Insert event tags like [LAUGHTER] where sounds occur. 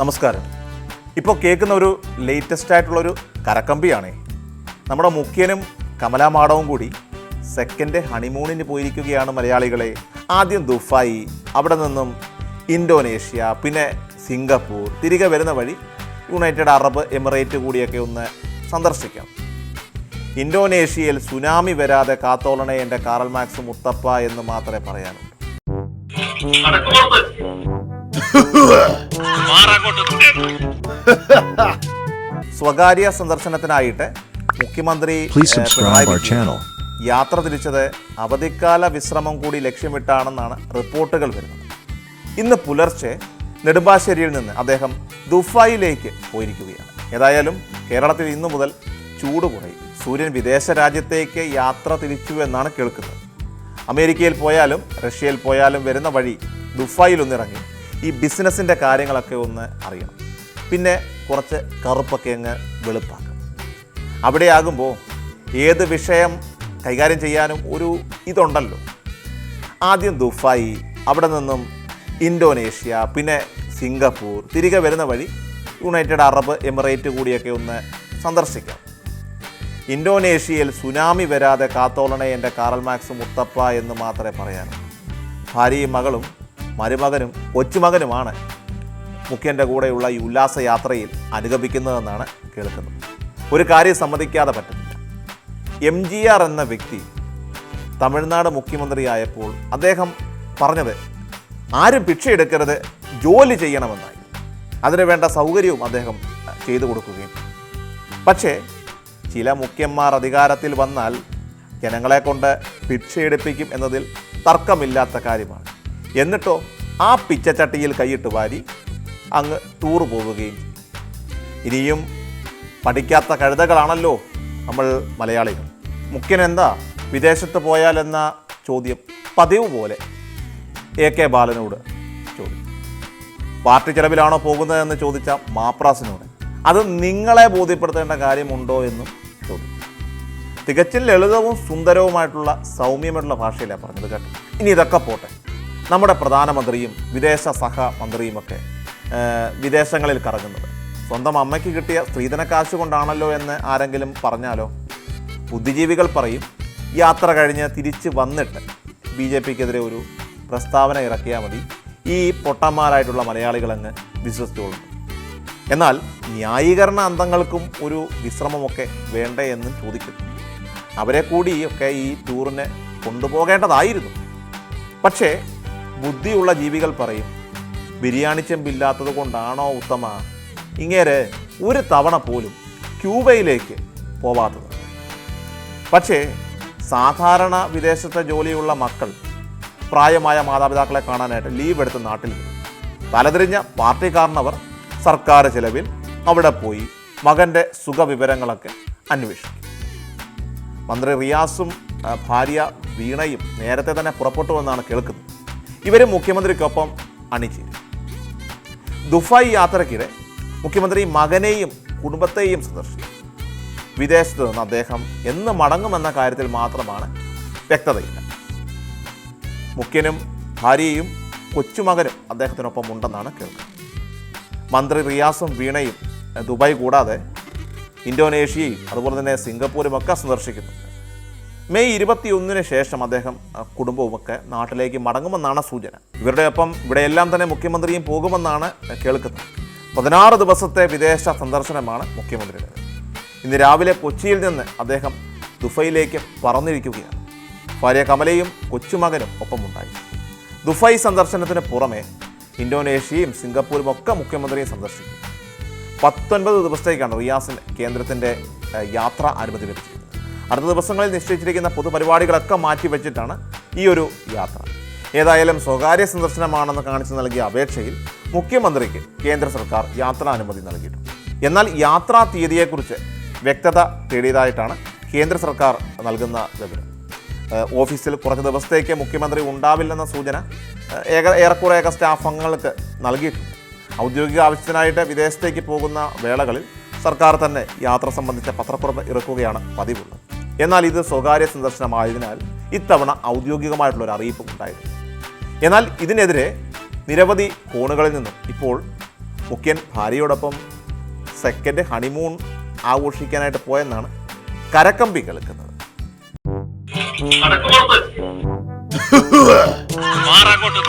നമസ്കാരം. ഇപ്പോൾ കേൾക്കുന്ന ഒരു ലേറ്റസ്റ്റ് ആയിട്ടുള്ളൊരു കരക്കമ്പിയാണേ. നമ്മുടെ മുഖ്യനും കമലാമാടവും കൂടി സെക്കൻഡ് ഹണിമൂണിന് പോയിരിക്കുകയാണ് മലയാളികളെ. ആദ്യം ദുഫായി അവിടെ നിന്നും ഇന്തോനേഷ്യ പിന്നെ സിംഗപ്പൂർ തിരികെ വരുന്ന വഴി യുണൈറ്റഡ് അറബ് എമിറേറ്റ് കൂടിയൊക്കെ ഒന്ന് സന്ദർശിക്കാം. ഇന്തോനേഷ്യയിൽ സുനാമി വരാതെ കാത്തോളണേ എന്റെ കാറൽ മാക്സ് മുത്തപ്പ എന്ന് മാത്രമേ പറയാനുള്ളൂ. [LAUGHS] സ്വകാര്യ സന്ദർശനത്തിനായിട്ട് മുഖ്യമന്ത്രി. യാത്ര തിരിച്ചത് അവധിക്കാല വിശ്രമം കൂടി ലക്ഷ്യമിട്ടാണെന്നാണ് റിപ്പോർട്ടുകൾ വരുന്നത്. ഇന്ന് പുലർച്ചെ നെടുമ്പാശ്ശേരിയിൽ നിന്ന് അദ്ദേഹം ദുഫായിലേക്ക് പോയിരിക്കുകയാണ്. ഏതായാലും കേരളത്തിൽ ഇന്നു മുതൽ ചൂട് കുറയും സൂര്യൻ വിദേശ രാജ്യത്തേക്ക് യാത്ര തിരിച്ചു എന്നാണ് കേൾക്കുന്നത്. അമേരിക്കയിൽ പോയാലും റഷ്യയിൽ പോയാലും വരുന്ന വഴി ദുബായിൽ ഒന്നിറങ്ങി ഈ ബിസിനസ്സിന്റെ കാര്യങ്ങളൊക്കെ ഒന്ന് അറിയണം. പിന്നെ കുറച്ച് കറുപ്പൊക്കെ അങ്ങ് വെളുപ്പാക്കണം. അവിടെയാകുമ്പോൾ ഏത് വിഷയം കൈകാര്യം ചെയ്യാനും ഒരു ഇതുണ്ടല്ലോ. ആദ്യം ദുഫായി അവിടെ നിന്നും ഇന്തോനേഷ്യ പിന്നെ സിംഗപ്പൂർ തിരികെ വരുന്ന വഴി യുണൈറ്റഡ് അറബ് എമിറേറ്റ് കൂടിയൊക്കെ ഒന്ന് സന്ദർശിക്കാം. ഇന്തോനേഷ്യയിൽ സുനാമി വരാതെ കാത്തോളണേ എന്റെ കാറൽ മാക്സ് മുത്തപ്പ എന്ന് മാത്രമേ പറയാനുള്ളൂ. ഭാര്യയും മകളും മരുമകനും കൊച്ചുമകനുമാണ് മുഖ്യന്റെ കൂടെയുള്ള ഈ ഉല്ലാസയാത്രയിൽ അനുഗമിക്കുന്നതെന്നാണ് കേൾക്കുന്നത്. ഒരു കാര്യം സമ്മതിക്കാതെ പറ്റുന്നില്ല. എം ജി ആർ എന്ന വ്യക്തി തമിഴ്നാട് മുഖ്യമന്ത്രിയായപ്പോൾ അദ്ദേഹം പറഞ്ഞത് ആരും ഭിക്ഷയെടുക്കരുത് ജോലി ചെയ്യണമെന്നായി അതിന് വേണ്ട സൗകര്യവും അദ്ദേഹം ചെയ്തു കൊടുക്കുകയും പക്ഷേ ചില മുഖ്യന്മാർ അധികാരത്തിൽ വന്നാൽ ജനങ്ങളെ കൊണ്ട് ഭിക്ഷയെടുപ്പിക്കും എന്നതിൽ തർക്കമില്ലാത്ത കാര്യമാണ്. എന്നിട്ടോ ആ പിച്ചച്ചട്ടിയിൽ കൈയിട്ട് വാരി അങ്ങ് ടൂർ പോവുകയും. ഇനിയും പഠിക്കാത്ത കഴുതകളാണല്ലോ നമ്മൾ മലയാളികൾ. മുഖ്യനെന്താ വിദേശത്ത് പോയാലെന്ന ചോദ്യം പതിവ് പോലെ എ കെ ബാലനോട് ചോദിച്ചു. പാർട്ടി ചെലവിലാണോ പോകുന്നതെന്ന് ചോദിച്ച മാപ്രാസിനോട് അത് നിങ്ങളെ ബോധ്യപ്പെടുത്തേണ്ട കാര്യമുണ്ടോ എന്നും ചോദിച്ചു. തികച്ചും ലളിതവും സുന്ദരവുമായിട്ടുള്ള സൗമ്യമായിട്ടുള്ള ഭാഷയിലാണ് പറഞ്ഞത് കേട്ടോ. ഇനി ഇതൊക്കെ പോട്ടെ. നമ്മുടെ പ്രധാനമന്ത്രിയും വിദേശ സഹമന്ത്രിയുമൊക്കെ വിദേശങ്ങളിൽ കറങ്ങുന്നത്. സ്വന്തം അമ്മയ്ക്ക് കിട്ടിയ സ്ത്രീധന കാശ് കൊണ്ടാണല്ലോ എന്ന് ആരെങ്കിലും പറഞ്ഞാലോ? ബുദ്ധിജീവികൾ പറയും യാത്ര കഴിഞ്ഞ് തിരിച്ച് വന്നിട്ട് ബി ജെ പിക്കെതിരെ ഒരു പ്രസ്താവന ഇറക്കിയാൽ മതി. ഈ പൊട്ടന്മാരായിട്ടുള്ള മലയാളികളങ്ങ് വിശ്വസിച്ചോളും. എന്നാൽ ന്യായീകരണ അന്തങ്ങൾക്കും ഒരു വിശ്രമമൊക്കെ വേണ്ടേ എന്നും ചോദിക്കുന്നു. അവരെ കൂടി ഒക്കെ ഈ ടൂറിനെ കൊണ്ടുപോകേണ്ടതായിരുന്നു. പക്ഷേ ബുദ്ധിയുള്ള ജീവികൾ പറയും ബിരിയാണി ചെമ്പില്ലാത്തത് കൊണ്ടാണോ ഉത്തമ? ഇങ്ങേരെ ഒരു തവണ പോലും ക്യൂബയിലേക്ക് പോവാത്തത്. പക്ഷേ സാധാരണ വിദേശത്തെ ജോലിയുള്ള മക്കൾ പ്രായമായ മാതാപിതാക്കളെ കാണാനായിട്ട് ലീവ് എടുത്ത് നാട്ടിൽ തലതിരിഞ്ഞ പാർട്ടിക്കാരനവർ സർക്കാർ ചിലവിൽ അവിടെ പോയി മകന്റെ സുഖവിവരങ്ങളൊക്കെ അന്വേഷിക്കും. മന്ത്രി റിയാസും ഭാര്യ വീണയും നേരത്തെ തന്നെ പുറപ്പെട്ടു എന്നാണ് കേൾക്കുന്നത്. ഇവരും മുഖ്യമന്ത്രിക്കൊപ്പം അണിചേരും. ദുബായ് യാത്രയ്ക്കിടെ മുഖ്യമന്ത്രി മകനെയും കുടുംബത്തെയും സന്ദർശിക്കും. വിദേശത്ത് നിന്ന് അദ്ദേഹം എന്ന് മടങ്ങുമെന്ന കാര്യത്തിൽ മാത്രമാണ് വ്യക്തതയില്ല. മുഖ്യനും ഭാര്യയും കൊച്ചുമകനും അദ്ദേഹത്തിനൊപ്പം ഉണ്ടെന്നാണ് കേൾക്കുന്നത് മന്ത്രി റിയാസും വീണയും ദുബായ് കൂടാതെ ഇന്തോനേഷ്യയും അതുപോലെ തന്നെ സിംഗപ്പൂരും ഒക്കെ സന്ദർശിക്കുന്നുണ്ട്. മെയ് ഇരുപത്തിയൊന്നിന് ശേഷം അദ്ദേഹം കുടുംബവുമൊക്കെ നാട്ടിലേക്ക് മടങ്ങുമെന്നാണ് സൂചന. ഇവരുടെ ഒപ്പം ഇവിടെയെല്ലാം തന്നെ മുഖ്യമന്ത്രിയും പോകുമെന്നാണ് കേൾക്കുന്നത്. പതിനാറ് ദിവസത്തെ വിദേശ സന്ദർശനമാണ് മുഖ്യമന്ത്രിയുടെ. ഇന്ന് രാവിലെ കൊച്ചിയിൽ നിന്ന് അദ്ദേഹം ദുഫയിലേക്ക് പറന്നിരിക്കുകയാണ്. ഭാര്യ കമലയും കൊച്ചുമകനും ഒപ്പമുണ്ടായി. ദുഫൈ സന്ദർശനത്തിന് പുറമെ ഇന്തോനേഷ്യയും സിംഗപ്പൂരും ഒക്കെ മുഖ്യമന്ത്രിയെ സന്ദർശിക്കും. പത്തൊൻപത് ദിവസത്തേക്കാണ് റിയാസിന് കേന്ദ്രത്തിന്റെ യാത്ര അനുമതി ലഭിച്ചിരിക്കുന്നത് അടുത്ത ദിവസങ്ങളിൽ നിശ്ചയിച്ചിരിക്കുന്ന പൊതുപരിപാടികളൊക്കെ മാറ്റിവെച്ചിട്ടാണ് ഈ ഒരു യാത്ര. ഏതായാലും സ്വകാര്യ സന്ദർശനമാണെന്ന് കാണിച്ചു നൽകിയ അപേക്ഷയിൽ മുഖ്യമന്ത്രിക്ക് കേന്ദ്ര സർക്കാർ യാത്രാനുമതി നൽകിയിട്ടുണ്ട്. എന്നാൽ യാത്രാ തീയതിയെക്കുറിച്ച് വ്യക്തത തേടിയതായിട്ടാണ് കേന്ദ്ര സർക്കാർ നൽകുന്ന വിവരം. ഓഫീസിൽ കുറച്ച് ദിവസത്തേക്ക് മുഖ്യമന്ത്രി ഉണ്ടാവില്ലെന്ന സൂചന ഏക ഏറെക്കുറെയൊക്കെ സ്റ്റാഫ് അംഗങ്ങൾക്ക് നൽകിയിട്ടുണ്ട്. ഔദ്യോഗിക ആവശ്യത്തിനായിട്ട് വിദേശത്തേക്ക് പോകുന്ന വേളകളിൽ സർക്കാർ തന്നെ യാത്ര സംബന്ധിച്ച പത്രക്കുറിപ്പ് ഇറക്കുകയാണ് പതിവുള്ളത്. എന്നാൽ ഇത് സ്വകാര്യ സന്ദർശനമായതിനാൽ ഇത്തവണ ഔദ്യോഗികമായിട്ടുള്ള ഒരു അറിയിപ്പും ഉണ്ടായിരുന്നു എന്നാൽ ഇതിനെതിരെ നിരവധി കോണുകളിൽ നിന്നും ഇപ്പോൾ മുഖ്യൻ ഭാര്യയോടൊപ്പം സെക്കൻഡ് ഹണിമൂൺ ആഘോഷിക്കാനായിട്ട് പോയെന്നാണ് കരക്കമ്പി കേൾക്കുന്നത്. മാറങ്ങോട്ട്